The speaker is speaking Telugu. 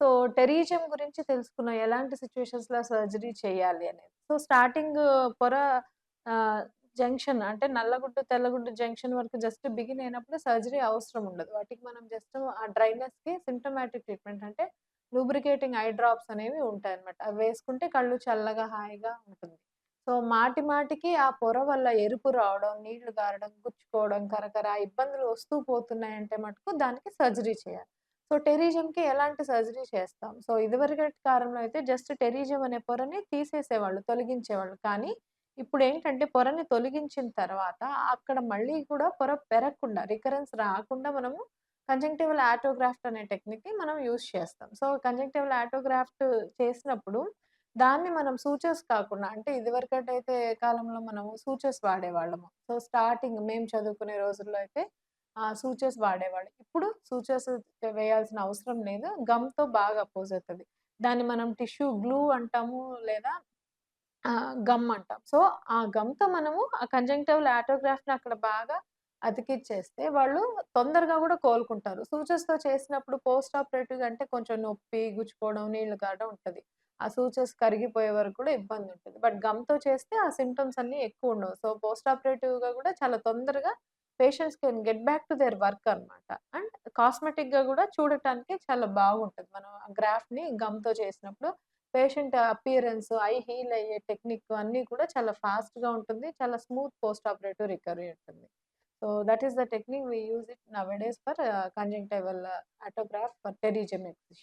సో, టెరీజియం గురించి తెలుసుకున్నాం. ఎలాంటి సిట్యుయేషన్స్‌లో సర్జరీ చేయాలి అనేది. సో, స్టార్టింగ్ పొర జంక్షన్ అంటే నల్లగుడ్డు, తెల్లగుడ్డు జంక్షన్ వరకు జస్ట్ బిగిన్ అయినప్పుడు సర్జరీ అవసరం ఉండదు. వాటికి మనం జస్ట్ ఆ డ్రైనెస్‌కి సిమ్టమాటిక్ ట్రీట్మెంట్ అంటే లూబ్రికేటింగ్ ఐ డ్రాప్స్ అనేవి ఉంటాయి అనమాట అవి వేసుకుంటే కళ్ళు చల్లగా, హాయిగా ఉంటుంది. సో, మాటి మాటికి ఆ పొర వల్ల ఎరుపు రావడం, నీళ్ళు గారడం, గుచ్చుకోవడం, కరకర ఇబ్బందులు వస్తూ పోతున్నాయంటే మటుకు దానికి సర్జరీ చేయాలి. సో, టెరీజియంకి ఎలాంటి సర్జరీ చేస్తాం. సో, ఇదివరకటి కాలంలో అయితే జస్ట్ టెరీజియం అనే పొరని తీసేసేవాళ్ళు, తొలగించేవాళ్ళు. కానీ ఇప్పుడు ఏంటంటే పొరని తొలగించిన తర్వాత అక్కడ మళ్ళీ కూడా పొర పెరగకుండా, రికరెన్స్ రాకుండా మనము కంజంక్టివల్ ఆటోగ్రాఫ్ట్ అనే టెక్నిక్‌ని మనం యూజ్ చేస్తాం. సో, కంజంక్టివల్ ఆటోగ్రాఫ్ట్ చేసినప్పుడు దాన్ని మనం సూచర్స్ కాకుండా అంటే ఇదివరకటైతే కాలంలో మనం సూచర్స్ వాడేవాళ్ళము. సో, స్టార్టింగ్ మేము చదువుకునే రోజుల్లో అయితే సూచర్స్ వాడేవాళ్ళు. ఇప్పుడు సూచర్స్ వేయాల్సిన అవసరం లేదు. గమ్‌తో బాగా అపోజ్ అవుతుంది దాన్ని మనం టిష్యూ గ్లూ అంటాము లేదా గమ్ అంటాం. సో, ఆ గమ్‌తో మనము ఆ కంజంక్టివల్ ఆటోగ్రాఫ్ని అక్కడ బాగా అతికిచ్చేస్తే వాళ్ళు తొందరగా కూడా కోలుకుంటారు. సూచర్స్‌తో చేసినప్పుడు పోస్ట్ ఆపరేటివ్ అంటే కొంచెం నొప్పి, గుచ్చుకోవడం, నీళ్ళు కావడం ఉంటుంది ఆ సూచర్స్ కరిగిపోయే వరకు కూడా ఇబ్బంది ఉంటుంది బట్ గమ్‌తో చేస్తే ఆ సిమ్టమ్స్ అన్నీ ఎక్కువ ఉండవు సో, పోస్ట్ ఆపరేటివ్‌గా కూడా చాలా తొందరగా patients can get back to their work అనమాట. అండ్ కాస్మెటిక్‌గా కూడా చూడటానికి చాలా బాగుంటుంది మనం ఆ గ్రాఫ్ట్‌ని గమ్‌తో చేసినప్పుడు పేషెంట్ అపియరెన్స్, ఐ హీల్ అయ్యే టెక్నిక్ అన్నీ కూడా చాలా ఫాస్ట్‌గా ఉంటుంది. చాలా స్మూత్ పోస్ట్ ఆపరేటివ్ రికవరీ ఉంటుంది. So, that is the technique we use it nowadays for conjunctival autograft for pterygium excision.